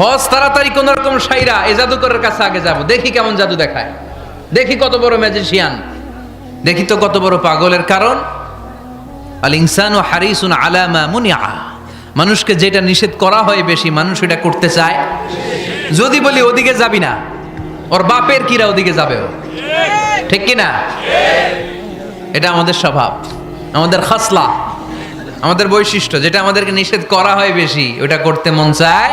হজ তাড়াতাড়ি কোন রকম সাইরা এই জাদুকরের কাছে আগে যাব। দেখি কেমন জাদু দেখায়। দেখি কত বড় ম্যাজিশিয়ান দেখি তো কত বড় পাগলের কারণ। আল ইনসান ও হারিসুন আলামা মুনিয়া। মানুষকে যেটা নিষেধ করা হয় বেশি, মানুষ এটা করতে চায়। যদি বলি ওদিকে যাবি না, ওর বাপের কিরা ওদিকে যাবে ও। ঠিক কি না? এটা আমাদের স্বভাব, আমাদের খাসলা, আমাদের বৈশিষ্ট্য। যেটা আমাদেরকে নিষেধ করা হয় বেশি, ওটা করতে মন চায়।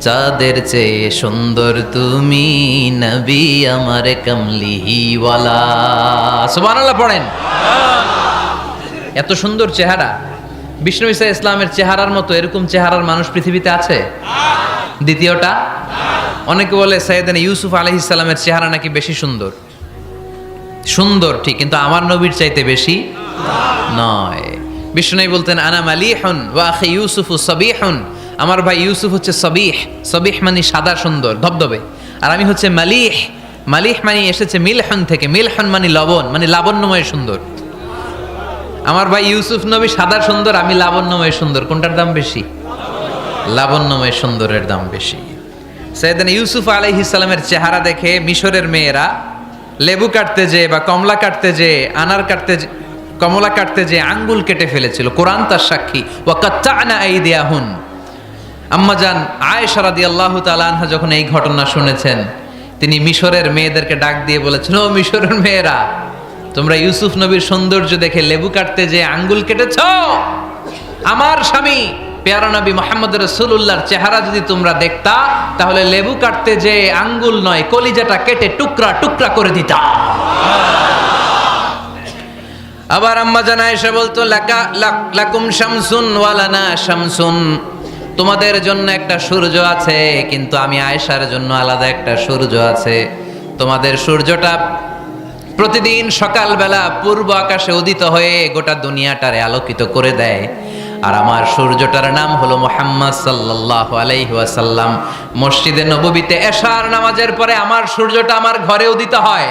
চাঁদের চেয়ে সুন্দর তুমি নবী আমার কমলিহিওয়ালা। সুবহানাল্লাহ পড়েন। এত সুন্দর চেহারা। বিষ্ণু ইসা ইসলামের চেহারার মতো এরকম চেহারার মানুষ পৃথিবীতে আছে? দ্বিতীয়টা, অনেকে বলে সৈয়দান ইউসুফ আলহ ইসলামের চেহারা নাকি বেশি সুন্দর? সুন্দর ঠিক, কিন্তু আমার নবীর চাইতে বেশি নয়। বিষ্ণু বলতেন আনাম আনা মালিহন ওয়াখে ইউসুফ সবিহন। আমার ভাই ইউসুফ হচ্ছে সবিহ সবিহ মানে সাদা সুন্দর, ধবধবে। আর আমি হচ্ছে মালিহ মালিহ মানে এসেছে মিলহন থেকে, মিলহন মানে লবণ মানে লাবণ্যময় সুন্দর। আমার ভাই ইউসুফ নবী সাদা সুন্দর, আমি লাবণ্যময় সুন্দর, কোনটার দাম বেশি? লাবণ্যময় সুন্দরের দাম বেশি। সৈয়দান ইউসুফ আলাইহ ইসলামের চেহারা দেখে মিশরের মেয়েরা লেবু কাটতে যে বা কমলা কাটতে যে আনার কাটতে যে, কমলা কাটতে যে আঙ্গুল কেটে ফেলেছিল। কোরআন তার সাক্ষী ওয়া কাত্তানা আইদিয়াহুন। আম্মাজান আয়েশা রাদিয়াল্লাহু তাআলা আনহা যখন এই ঘটনা শুনেছেন, তিনি মিশরের মেয়েদেরকে ডাক দিয়ে বলেছেন, ও মিশরের মেয়েরা, তোমরা ইউসুফ নবীর সৌন্দর্য দেখে লেবু কাটতে যে আঙ্গুল কেটেছ? আমার স্বামী পেয়ারা নবী মোহাম্মদ রসুল্লাহর চেহারা যদি তোমরা দেখতা, তাহলে লেবু কাটতে যে আঙ্গুল নয়, কলিজাটা কেটে টুকরা টুকরা করে দিতা। আবার আম্মা জানা এসে বলতো, লাকা লাকুম শামসুন ওয়ালানা শামসুন। তোমাদের জন্য একটা সূর্য আছে, কিন্তু আমি আয়েশার জন্য আলাদা একটা সূর্য আছে। তোমাদের সূর্যটা প্রতিদিন সকালবেলা পূর্ব আকাশে উদিত হয়ে গোটা দুনিয়াটারে আলোকিত করে দেয়। আর আমার সূর্যটার নাম হলো মোহাম্মদ সাল্লাহ আলাইহাসাল্লাম মসজিদে নববীতে এশার নামাজের পরে আমার সূর্যটা আমার ঘরে উদিত হয়।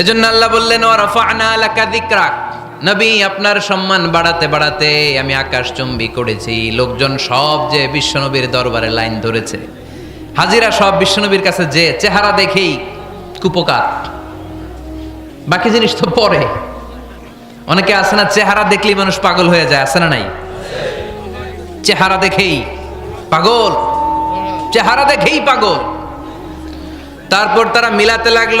এজন্য আল্লাহ বললেন নবী, আপনার সম্মান বাড়াতে বাড়াতে আমি আকাশ চুম্বি করেছি। লোকজন সব যে বিশ্বনবীর দরবারে লাইন ধরেছে। হাজিরা সব বিশ্বনবীর কাছে যে চেহারা দেখেই কুপকাত বাকি জিনিস তো পরে। অনেকে আছে না, চেহারা দেখলেই মানুষ পাগল হয়ে যায়, আছে না নাই? চেহারা দেখেই পাগল। চেহারা দেখেই পাগল। তারপর তারা মিলাতে লাগল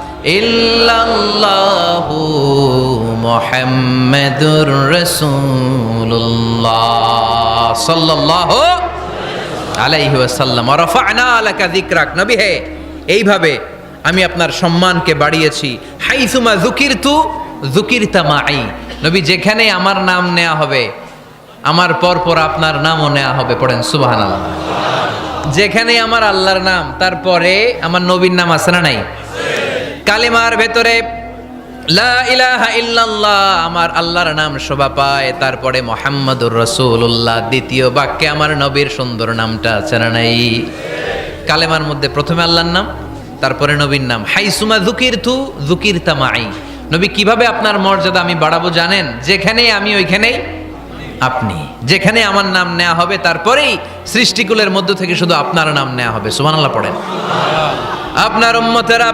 ইল্লাল্লাহু মুহাম্মাদুর রাসূলুল্লাহ সাল্লাল্লাহু আলাইহি ওয়াসাল্লাম। ওয়া রাফা'না লাকা যিকরাক। নবী হে, এইভাবে আমি আপনার সম্মানকে বাড়িয়েছি। হাইসুমা যুকিরতু, যুকিরতা মাই। নবী, যেখানে আমার নাম নেওয়া হবে, আমার পর পর আপনার নামও নেওয়া হবে, পড়েন সুবহানাল্লাহ। যেখানে আমার আল্লাহর নাম, তারপরে আমার নবীর নাম আছে না নাই? কালেমার ভেতরে আমার আল্লাহর নাম শোভা পায়। তারপরে, মোহাম্মদুর রসুল্লাহ দ্বিতীয় বাক্যে, আমার নবীর সুন্দর নামটা আছে না নাই? কালেমার মধ্যে প্রথমে আল্লাহর নাম, তারপরে নবীর নাম। হাইসুমা জুকির থু জুকির তামাই নবী, কীভাবে আপনার মর্যাদা আমি বাড়াবো জানেন? যেখানে আমি, ওইখানেই আপনি। যেখানে আমার নাম নেওয়া হবে, তারপরেই সৃষ্টিকুলের মধ্য থেকে শুধু আপনার নাম নেওয়া হবে। সুবহানাল্লাহ পড়েন। আপনার উম্মতেরা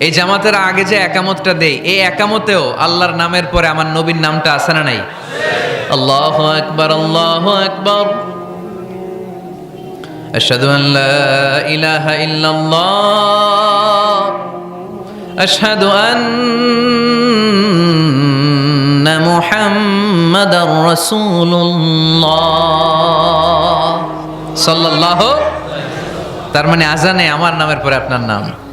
এই জামাতের আগে যে একামতটা দেই এই একামতেও আল্লাহর নামের পরে আমার নবীর নামটা আছে না নাই আল্লাহ আকবার আল্লাহ আকবার أشهد أن لا إله إلا الله أشهد أن محمدا رسول الله صلى الله তার মানে আজানে আমার নামের পরে আপনার নাম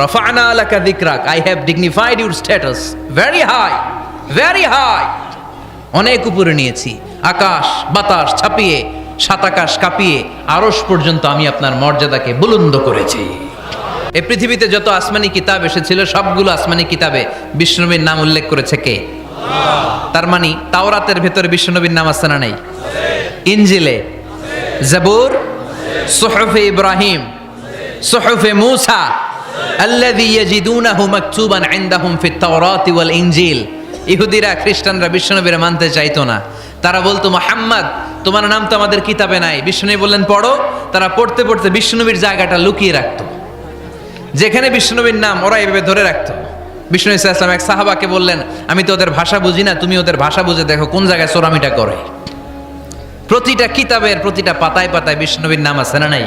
রফানা লাকা দিকরাক I have dignified your status very high very high অনেক উপরে নিয়েছি। আকাশ, বাতাস ছাপিয়ে সাত আকাশ কাঁপিয়ে আরস পর্যন্ত আমি আপনার মর্যাদাকে বুলন্দ করেছি। এই পৃথিবীতে যত আসমানি কিতাব এসেছিল, সবগুলো আসমানি কিতাবে বিষ্ণুনবীর নাম উল্লেখ করেছে কে? তার মানে তাওরাতের ভেতরে বিষ্ণুনবীর নাম আছে না নাই? ইঞ্জিলে জাবুর, সুহফে ইব্রাহিম, সুহফে মুসা আল্লাযী মাকতুবান ইনদাহুম ফিত ওয়াল ইনজিল। ইহুদিরা, খ্রিস্টানরা মানতে চাইতো না। তারা বলতো, মোহাম্মদ, তোমার নাম তো আমাদের কিতাবে নাই। বললেন, পড়ো। তারা পড়তে পড়তে জায়গাটা লুকিয়ে রাখতো। যেখানে বিষ্ণুনবীর নাম ওরা এভাবে ধরে রাখতো। বিষ্ণু ইসলাম এক সাহাবাকে বললেন, আমি তো ওদের ভাষা বুঝি না, তুমি ওদের ভাষা বুঝে দেখো, কোন জায়গায় চোরামিটা করে? প্রতিটা কিতাবের প্রতিটা পাতায় পাতায় বিষ্ণুনবীর নাম আছে না নাই?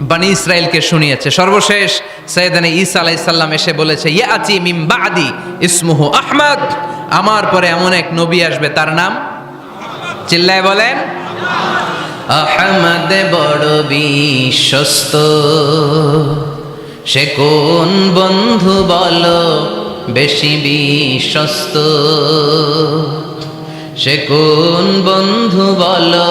বানি ইসরায়েলকে শুনিয়েছে। সর্বশেষ সৈয়দানে ঈসা আলাইসাল্লাম এসে বলেছে ইয়া আচি মিম বাদি ইসমুহু আহমদ। আমার পরে এমন এক নবী আসবে, তার নাম? চিল্লায় বলেন, আহমদ বড় বিশ্বস্ত। সে কোন বন্ধু বলো বেশি বিশ্বস্ত? সে কোন বন্ধু বলো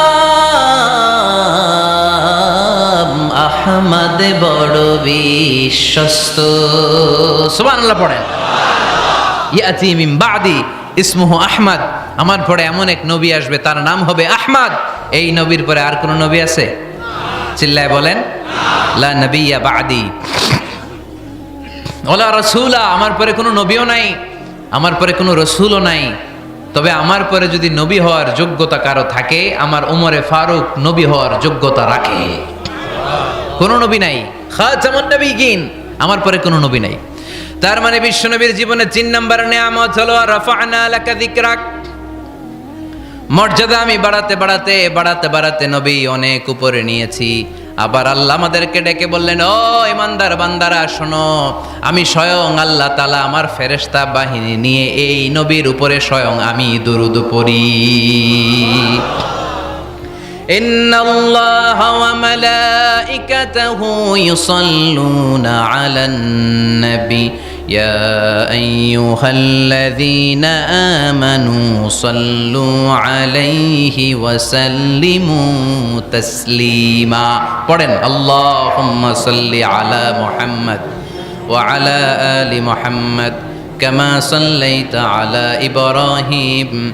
আহমদ বড় বিশ্বস্ত। সুবহানাল্লাহ পড়েন। ইয়াতি মিন বাদি, ইসমুহু আহমদ। আমার পরে এমন এক নবী আসবে, তার নাম হবে আহমদ। এই নবীর পরে আর কোন নবী আছে? চিল্লায় বলেন, লা নবিয়া বাদি। ওলা রসুলা, আমার পরে কোনো নবীও নাই, আমার পরে কোনো রসুলও নাই। তবে আমার পরে যদি নবী হওয়ার যোগ্যতা কারও থাকে, আমার উমরে ফারুক নবী হওয়ার যোগ্যতা রাখে। কোনো নবী নাই। খাজামুন নবীগিন, আমার পরে কোনো নবী নাই। তার মানে বিশ্বনবীর জীবনে তিন নম্বর নেয়ামত হলো মর্যাদা আমি বাড়াতে বাড়াতে বাড়াতে বাড়াতে নবী অনেক উপরে নিয়েছি। আবার আল্লাহ আমাদেরকে ডেকে বললেন, ও ইমানদার বান্দারা, শোনো, আমি স্বয়ং আল্লাহ তালা আমার ফেরেশতা বাহিনী নিয়ে এই নবীর উপরে স্বয়ং আমি দুরুদ পড়ি। إن الله وملائكته يصلون على النبي. يا أيها الذين آمنوا صلوا عليه وسلموا تسليما. قرن اللهم صل على محمد وعلى آل محمد كما صليت على إبراهيم.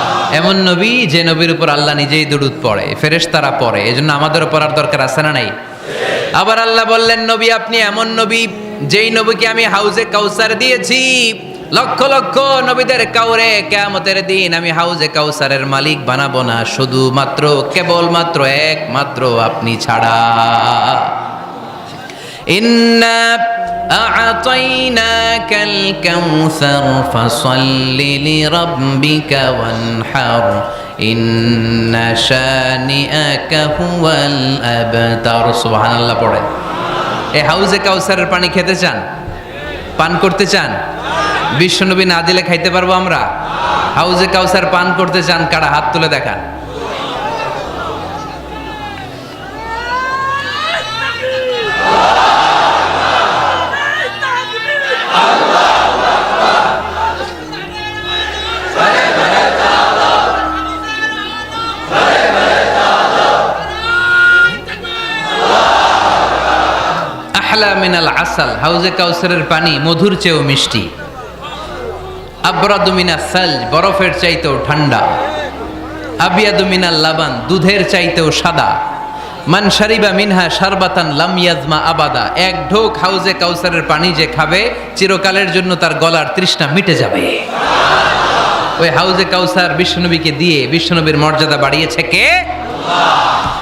এমন নবী যে নবীর উপর আল্লাহ নিজেই দুরুদ পড়ে ফেরেশ তারা পড়ে, এজন্য আমাদের উপর আর দরকার আছে না নাই? আবার আল্লাহ বললেন, নবী, আপনি এমন নবী যেই নবীকে আমি হাউজে কাউসার দিয়েছি। লক্ষ লক্ষ নবীদের কাউরে কেমতের দিন আমি হাউজে কাউসারের মালিক বানাবো না। শুধুমাত্র, কেবলমাত্র একমাত্র আপনি ছাড়া। ইন্না أعطيناك الكوثر فصل لربك وانحر إن شانئك هو الأبتر سبحان الله পড়ে এই হাউজে কাউসারের পানি খেতে চান পান করতে চান বিশ্বনবী না দিলে খাইতে পারবো আমরা হাউজে কাউসার পান করতে চান কারা হাত তুলে দেখান আহলা মিনাল আসাল, হাউজে কাউসারের পানি মধুর চেয়েও মিষ্টি। আবরাদু মিনা সাল বরফের চাইতেও ঠান্ডা। আবিয়াদু মিনাল লাবান, দুধের চাইতেও সাদা। মান শারিবা মিনহা সারবাতান লাম ইয়াজমা আবাদা। এক ঢোক হাউজে কাউসারের পানি যে খাবে, চিরকালের জন্য তার গলার তৃষ্ণা মিটে যাবে। ওই হাউজে কাউসার বিশ্বনবীকে দিয়ে বিশ্বনবীর মর্যাদা বাড়িয়েছে কে?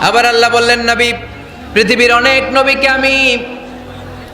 আবার আল্লাহ বললেন, নবী, পৃথিবীর অনেক নবীকে আমি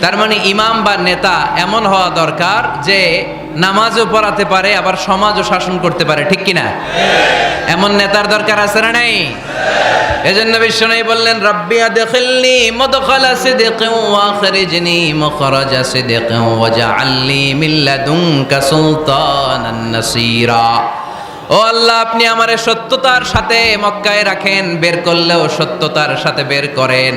তার মানে ইমাম বা নেতা এমন হওয়া দরকার যে নামাজও পড়াতে পারে, আবার সমাজও শাসন করতে পারে, ঠিক কিনা? এমন নেতার দরকার আছে না নাই? এজন্য বিষ্ণু বললেন, রব্বি আদখিলনি মুদখালা সিদকিন ওয়া আখরিজনি মুখরাজা সিদকিন ওয়াজআলনি মিন লাদুনকা সুলতানান নাসীরা। ও আল্লাহ, আপনি আমারে সত্যতার সাথে মক্কায় রাখেন, বের করলেও সত্যতার সাথে বের করেন।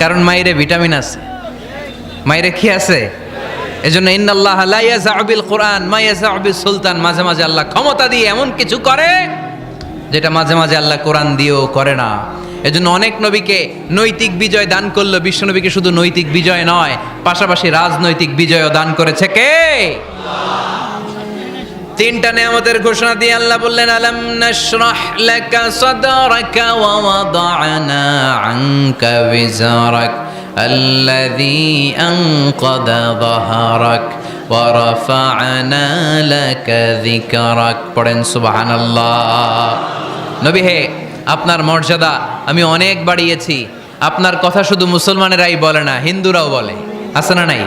কারণ মায়েরে ভিটামিন আছে। মায়েরে কি আছে? এজন্য ইন্নাল্লাহ লা ইয়াজাবিল কোরআন, মা ইয়াজাবিল সুলতান। মাঝে মাঝে আল্লাহ ক্ষমতা দিয়ে এমন কিছু করে, যেটা মাঝে মাঝে আল্লাহ কোরআন দিয়েও করে না। এজন্য অনেক নবীকে নৈতিক বিজয় দান করল, বিশ্ব নবীকে শুধু নৈতিক বিজয় নয়, পাশাপাশি রাজনৈতিক বিজয়ও দান করেছে কে? তিনটা নিয়ামতের ঘোষণা দিয়ে আল্লাহ বললেন আলাম নাশরাহ লাকা সাদরাকা ওয়া ওয়াদানা আনকা বিজারাক الذي أنقض ظهرك ورفعنا لك ذكرك পড়েন সুবহানাল্লাহ নবী হে আপনার মর্যাদা আমি অনেক বাড়িয়েছি আপনার কথা শুধু মুসলমানেরাই বলে না হিন্দুরাও বলে আছে না নাই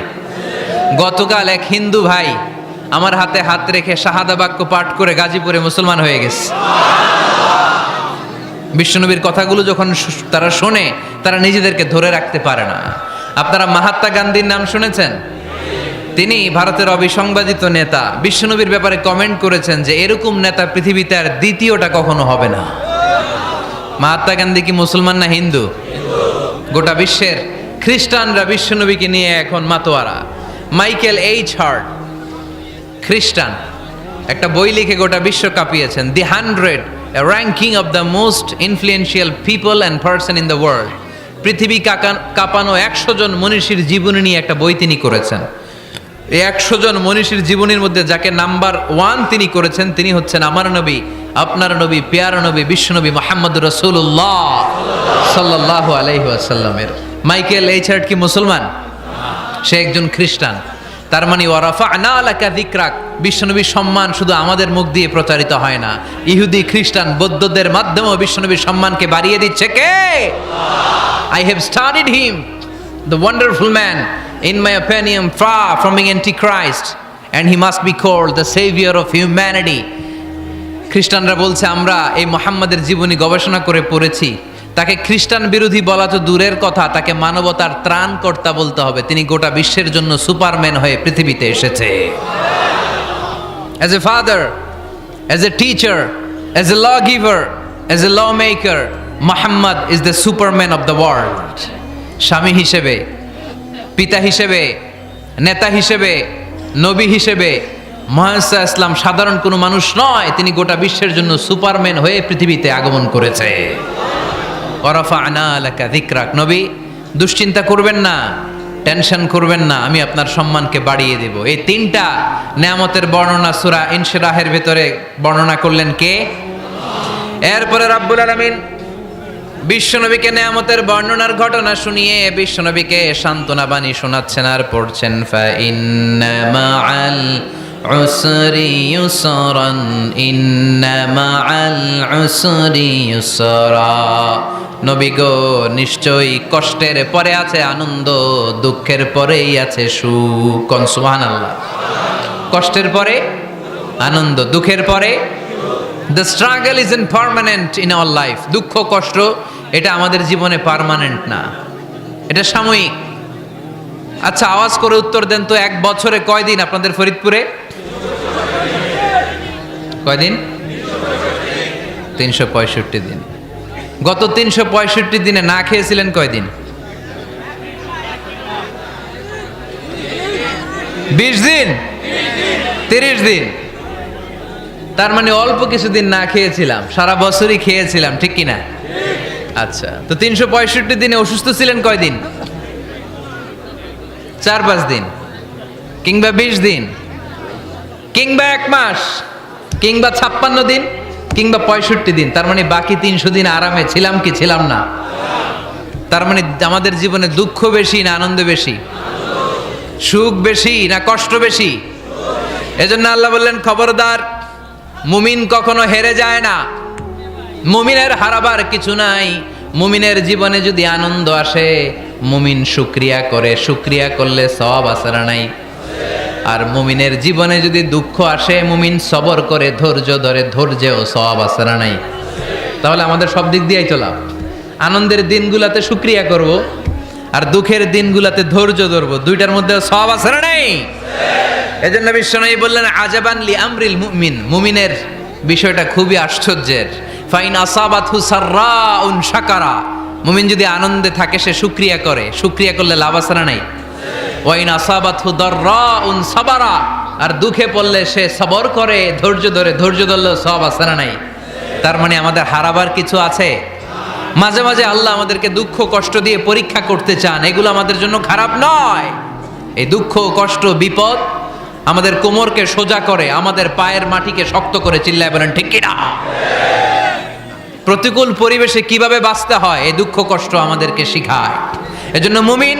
গতকাল এক হিন্দু ভাই আমার হাতে হাত রেখে শাহাদা বাক্য পাঠ করে গাজীপুরে মুসলমান হয়ে গেছে। বিশ্বনবীর কথাগুলো যখন তারা শোনে, তারা নিজেদেরকে ধরে রাখতে পারে না। আপনারা মাহাত্মা গান্ধীর নাম শুনেছেন? তিনি ভারতের অবিসংবাদিত নেতা। বিশ্বনবীর ব্যাপারে কমেন্ট করেছেন যে, এরকম নেতা পৃথিবীতে আর দ্বিতীয়টা কখনো হবে না। মাহাত্মা গান্ধী কি মুসলমান না হিন্দু? গোটা বিশ্বের খ্রিস্টানরা বিশ্বনবীকে নিয়ে এখন মাতোয়ারা। মাইকেল এইচ হার্ট খ্রিস্টান। একটা বই লিখে গোটা বিশ্ব কাঁপিয়েছেন। The hundred ranking of the most influential people and person in the world পৃথিবী কাঁপানো একশো জন মনীষীর জীবনী নিয়ে একটা বই তিনি করেছেন। এই একশো জন মনীষীর জীবনীর মধ্যে যাকে নাম্বার ওয়ান তিনি করেছেন, তিনি হচ্ছেন আমার নবী, আপনার নবী, পেয়ার নবী বিশ্বনবী মোহাম্মদ রসুল্লাহ সাল্লাহ আলাইহি আসাল্লামের মাইকেল এইচার্ট কি মুসলমান? সে একজন খ্রিস্টান। তার মানে ওয়ারাফা না আলাকা দিকরাক বিশ্বনবীর সম্মান শুধু আমাদের মুখ দিয়ে প্রচারিত হয় না। ইহুদি খ্রিস্টান বৌদ্ধদের মাধ্যমেও বিশ্বনবীর সম্মানকে বাড়িয়ে দিচ্ছে কে? I have studied him, the wonderful man, in my opinion, far from being Christ and he must be called the saviour of humanity. খ্রিস্টানরা বলছে আমরা এই মোহাম্মদের জীবনী গবেষণা করে পড়েছি। তাকে খ্রিস্টান বিরোধী বলা তো দূরের কথা তাকে মানবতার ত্রাণকর্তা বলতে হবে। তিনি গোটা বিশ্বের জন্য সুপারম্যান হয়ে পৃথিবীতে এসেছে। As a father a a teacher a a lawgiver lawgiver, a lawmaker Muhammad is the superman of the world স্বামী হিসেবে পিতা হিসেবে নেতা হিসেবে নবী হিসেবে মহাসা ইসলাম সাধারণ কোনো মানুষ নয় তিনি গোটা বিশ্বের জন্য সুপারম্যান হয়ে পৃথিবীতে আগমন করেছে। নবী, দুশ্চিন্তা করবেন না, টেনশন করবেন না, আমি আপনার সম্মানকে বাড়িয়ে দেব। এই তিনটা নেয়ামতের বর্ণনা সুরা ইনশিরাহের ভেতরে বর্ণনা করলেন কে? এরপরে রাব্বুল আলামিন বিশ্বনবীকে নেয়ামতের বর্ণনার ঘটনা শুনিয়ে বিশ্বনবীকে সান্ত্বনা বাণী শোনাচ্ছেন আর পড়ছেন ফা ইউসরা। নবী গো, নিশ্চয়ই কষ্টের পরে আছে, আনন্দ, দুঃখের পরেই আছে সুখ। কন সুবহানাল্লাহ। কষ্টের পরে, আনন্দ, দুঃখের পরে the struggle is in permanent in our life দুঃখ, কষ্ট, এটা আমাদের জীবনে পার্মানেন্ট না। এটা সাময়িক। আচ্ছা আওয়াজ করে উত্তর দেন তো, এক বছরে কয়দিন আপনাদের ফরিদপুরে? কয়দিন? তিনশো পঁয়ষট্টি দিন। গত তিনশো পঁয়ষট্টি দিনে না খেয়েছিলেন কয়দিন? বিশ দিন? তিরিশ দিন। তার মানে অল্প কিছুদিন না খেয়েছিলাম, সারা বছরই খেয়েছিলাম, ঠিক কিনা? আচ্ছা তো তিনশো পঁয়ষট্টি দিনে অসুস্থ ছিলেন কয়দিন? চার পাঁচ দিন। কিংবা বিশ দিন। কিংবা এক মাস। কিংবা ছাপ্পান্ন দিন। কিংবা পঁয়ষট্টি দিন, তার মানে বাকি তিনশো দিন আরামে ছিলাম কি ছিলাম না? তার মানে আমাদের জীবনে দুঃখ বেশি না আনন্দ বেশি? সুখ বেশি না কষ্ট বেশি? এজন্য আল্লাহ বললেন, খবরদার, মুমিন কখনো হেরে যায় না। মুমিনের হারাবার কিছু নাই। মুমিনের জীবনে যদি আনন্দ আসে, মুমিন শুক্রিয়া করে, শুক্রিয়া করলে সব আসারা নাই। আর মুমিনের জীবনে যদি দুঃখ আসে, মুমিন সবর করে ধৈর্য ধরে, ধৈর্যেও সব আসারা নাই? তাহলে আমাদের সব দিক দিয়েই তো লাভ। আনন্দের দিনগুলাতে সুক্রিয়া করব, আর দুঃখের দিনগুলাতে ধৈর্য ধরবো। দুইটার মধ্যে সব না নেই? এজন্য বিশ্বনবী বললেন, আজাবান লি আমরিল মুমিন। মুমিনের বিষয়টা খুবই আশ্চর্যের। ফাইন আসাবাতহু সাররাউন শাকারা। মুমিন যদি আনন্দে থাকে, সে শুকরিয়া করে। শুকরিয়া করলে লাভ না নাই? ওয়াইন আসাবাতহু দাররাউন সাবারা। আর দুঃখে পড়লে সে সবর করে, ধৈর্য ধরে, ধৈর্য ধরলে সব আছে না নাই? তার মানে আমাদের হারাবার কিছু আছে? মাঝে মাঝে আল্লাহ আমাদেরকে দুঃখ কষ্ট দিয়ে পরীক্ষা করতে চান। এগুলো আমাদের জন্য খারাপ নয়। এই দুঃখ কষ্ট, বিপদ আমাদের কোমরকে সোজা করে, আমাদের পায়ের মাটিকে শক্ত করে চিল্লায় বলেন, ঠিক কিনা প্রতিকূল পরিবেশে কীভাবে বাঁচতে হয়? এই দুঃখ কষ্ট আমাদেরকে শিখায়। এজন্য মুমিন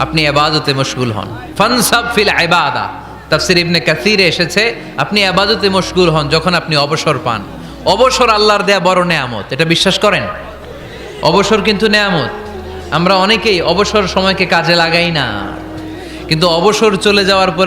আপনি আবাদতে মশগুল হন। ফানসাব ফিল আবাদা তাফসির ইবনে কাসিরে এসেছে, আপনি আবাদতে মশগুল হন যখন আপনি অবসর পান। অবসর আল্লাহর দেয়া বড় নেয়ামত, এটা বিশ্বাস করেন? অবসর কিন্তু নেয়ামত। আমরা অনেকেই অবসর সময়কে কাজে লাগাই না। কিন্তু অবসর চলে যাওয়ার পরে